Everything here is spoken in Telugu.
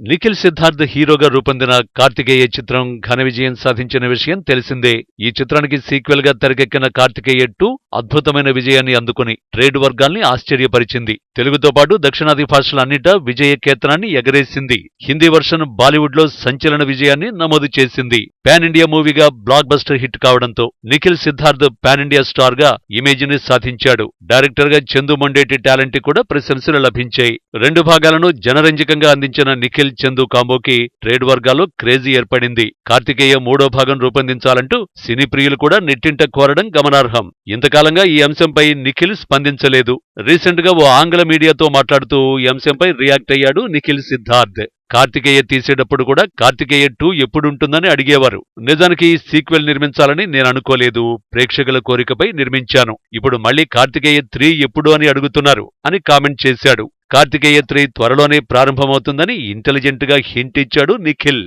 నిఖిల్ సిద్ధార్థ్ హీరోగా రూపొందిన కార్తికేయ చిత్రం ఘన విజయం సాధించిన విషయం తెలిసిందే. ఈ చిత్రానికి సీక్వెల్గా తెరకెక్కిన కార్తికేయ టూ అద్భుతమైన విజయాన్ని అందుకుని ట్రేడ్ వర్గాల్ని ఆశ్చర్యపరిచింది. తెలుగుతో పాటు దక్షిణాది భాషల అన్నిటా విజయ కేతనాన్ని ఎగరేసింది. హిందీ వర్షన్ బాలీవుడ్లో సంచలన విజయాన్ని నమోదు చేసింది. పాన్ ఇండియా మూవీగా బ్లాక్ బస్టర్ హిట్ కావడంతో నిఖిల్ సిద్ధార్థ్ పాన్ ఇండియా స్టార్గా ఇమేజ్ని సాధించాడు. డైరెక్టర్గా చందు మొండేటి టాలెంట్ కూడా ప్రశంసలు లభించాయి. రెండు భాగాలను జనరంజకంగా అందించిన నిఖిల్ చందు కాంబోకి ట్రేడ్ వర్గాల్లో క్రేజీ ఏర్పడింది. కార్తికేయ మూడో భాగం రూపొందించాలంటూ సినీ ప్రియులు కూడా నెట్టింట కోరడం గమనార్హం. ఇంతకాలంగా ఈ అంశంపై నిఖిల్ స్పందించలేదు. రీసెంట్గా ఓ ఆంగ్ల మీడియాతో మాట్లాడుతూ ఈ అంశంపై రియాక్ట్ అయ్యాడు నిఖిల్ సిద్ధార్థ్. కార్తికేయ తీసేటప్పుడు కూడా కార్తికేయ టూ ఎప్పుడుంటుందని అడిగేవారు. నిజానికి సీక్వెల్ నిర్మించాలని నేను అనుకోలేదు. ప్రేక్షకుల కోరికపై నిర్మించాను. ఇప్పుడు మళ్ళీ కార్తికేయ త్రీ ఎప్పుడు అని అడుగుతున్నారు అని కామెంట్ చేశాడు. కార్తికేయ త్రీ త్వరలోనే ప్రారంభమవుతుందని ఇంటెలిజెంట్గా హింట్ ఇచ్చాడు నిఖిల్.